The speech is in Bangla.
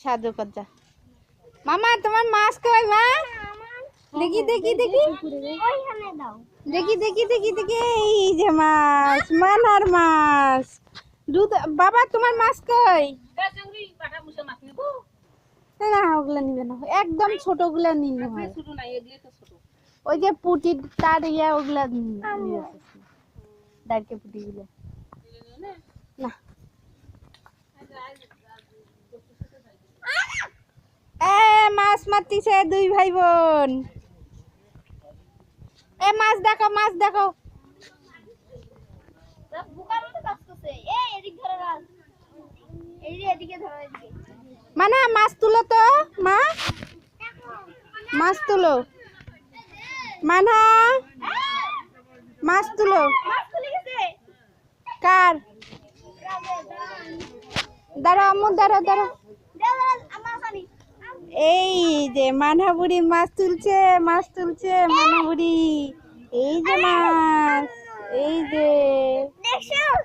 সাহায্য কর যা মামা তোমার মাছ কই মা? দেখি দেখি দেখি। দেখি দেখি দেখি দেখি। এই যে মাছ মানার মাছ দুধ বাবা তোমার মাছ কই না, ওগুলা নিবে না। একদম ছোটগুলা হয়। ওই যে পুটি তার ইয়া ওগুলা দাঁড়কে পুটি গুলা না এ মাছ মারতিছে দুই ভাই বোন এ মাছ দেখো মাছ দেখো। এই এই মানে মাছ তুলো তো মা। মাছ তুলো। মানা মাছ তুলো। কার? দাঁড়াও আম্মু দাঁড়াও আমার খালি এই যে মানা বুড়ি মাছ তুলছে মাছ তুলছে মানা বুড়ি এই যে মাছ, এই যে।